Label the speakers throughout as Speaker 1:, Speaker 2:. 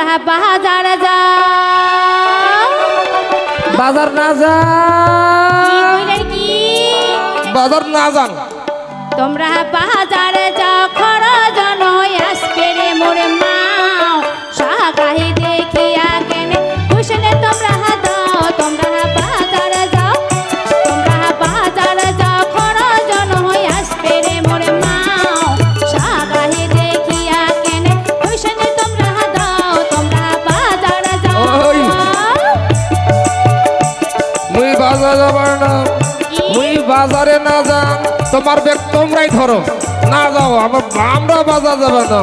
Speaker 1: তোমরা বাজার যাও
Speaker 2: বাজার না যা।
Speaker 1: কইলেন কি?
Speaker 2: বাজার না যান।
Speaker 1: তোমরা বাজারে যাও
Speaker 2: মুই বাজার না যান তোমার ব্যাগ তোমরাই ধরো না যাও, আমার আমরা বাজার যাবে না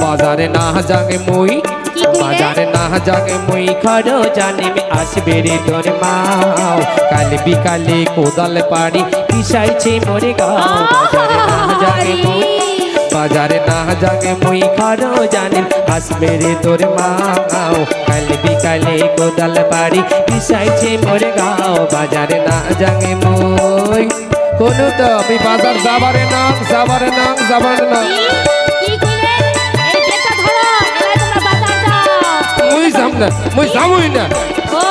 Speaker 2: বাজারে না জাগে মুই? বাজারে না জাগে মুই খরো জানে মে আসবে রে তোর মাও। কাল বিকালে কোদাল পাড়ি পিসাইছে মোরে গাও। বাজারে না জাগে মুই বাজারে না জাগে মুই খরো জানে আসবে রে তোর মাও। কাল বিকালে কোদাল পাড়ি পিসাইছে মোরে গাও। বাজারে না জাগে মুই কোনো তো আমি বাজার যাবারে নাম যাবারে নাম যাবারে না মুই যাম না মুই যামই না।
Speaker 1: ও।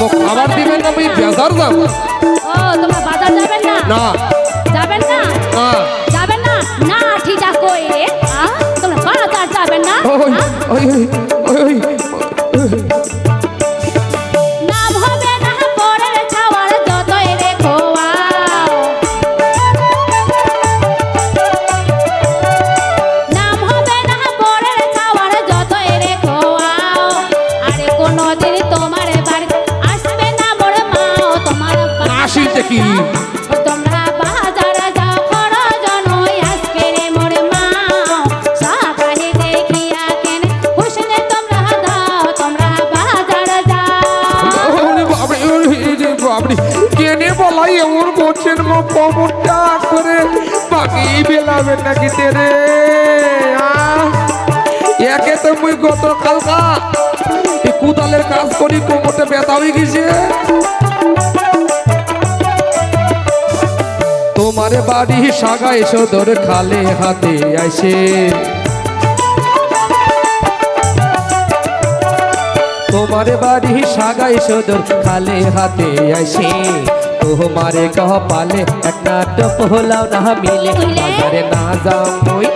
Speaker 2: মোক খাবার দিবেন না মুই বেজার যাম।
Speaker 1: ও তোমরা বাজার যাবেন না?
Speaker 2: না।
Speaker 1: যাবেন না?
Speaker 2: না।
Speaker 1: যাবেন না? না ঠিকা কই রে আ তোমরা বাজার যাবেন না?
Speaker 2: ওই? ওই। বাবরে কেনে বলাই এমন করছেন মো কোমরটা করে বাকি বেলাবেন নাকি তেরে? একে তো মুই গত কালকা এই কুদালের কাজ করি কোমরটা ব্যথা হয়ে গেছে। তোমার বাড়ি সাগাই সদর খালে হাতে আসে তোমার বাড়ি সাগাই সদর খালে হাতে আসে তোমারে কপালে একটা টপ হলাও না মিলে। বাজারে না যাও মই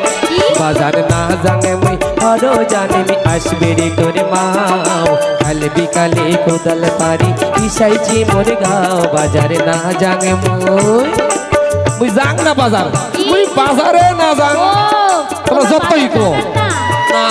Speaker 2: বাজারে না জানে মই আরও জানে মি আসবে রে তোর মাও। কাল বিকালে কোদাল পারি পিসাইছি মোর গাও। বাজারে না জানে মই মুই যাং না বাজার। মুই বাজারে না যাং তোমরা যতই কো।
Speaker 1: না।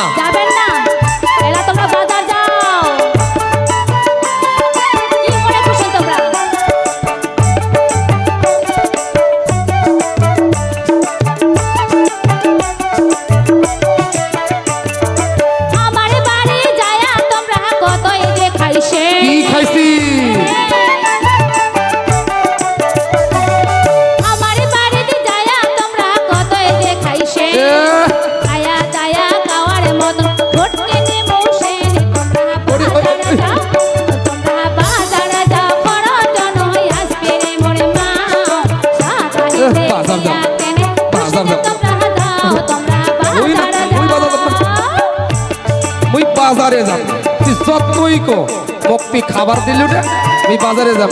Speaker 1: বাজারে
Speaker 2: যাব। তুই যতই কো। মোক খাবার দিলু রে মুই বাজারে যাব।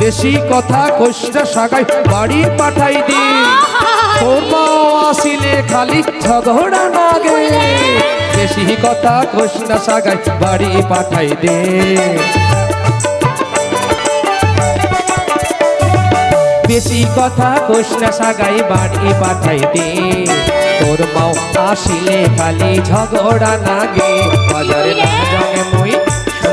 Speaker 2: বেশি কথা কষ্টা সাগাই বাড়ি পাঠাই দি। তোর মাও আসিলে খালি ঝগড়া নাগে বেশি কথা কষ্টা সাগাই বাড়ি পাঠাই দে। বেশি কথা কষ্টা সাগাই বাড়ি পাঠাই দে। তোর মাও আসিলে খালি ঝগড়া নাগে বাজারে না জানে মুই,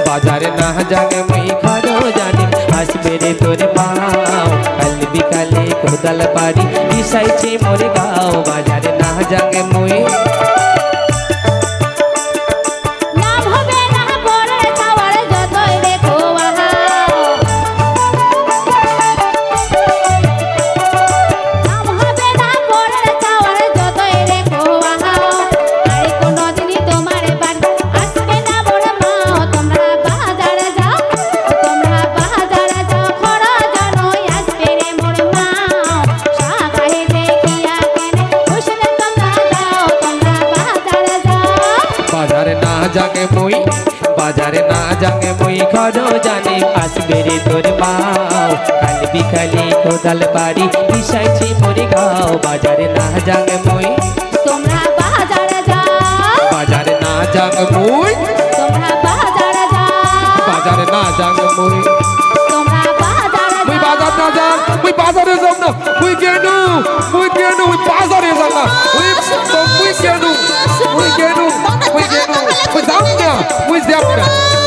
Speaker 2: বাজারে না জানে মুই খারো জানি। আসবে রে তোর মাও, কাল বিকালে কোদাল পারি দিশাইছে মোর গাও। বাজারে বাজারে না যাঙে মুই খরো জানি আসবে রে তোর মাও। কাল বিকালে কোদাল বাড়ি পিসাইছি মরে গাও বাজারে না যাঙে মুই
Speaker 1: তোমরা বাজারে যাও।
Speaker 2: বাজারে না যাঙ মুই
Speaker 1: তোমরা বাজারে যাও।
Speaker 2: বাজারে না যাঙ মুই।
Speaker 1: তোমরা বাজারে
Speaker 2: মুই বাজার না যাং মুই বাজারে যাম না। মুই কেনু মুই কেনু মুই বাজারে যাম না। মুই তো মুই মুই কেনু মুই কেনু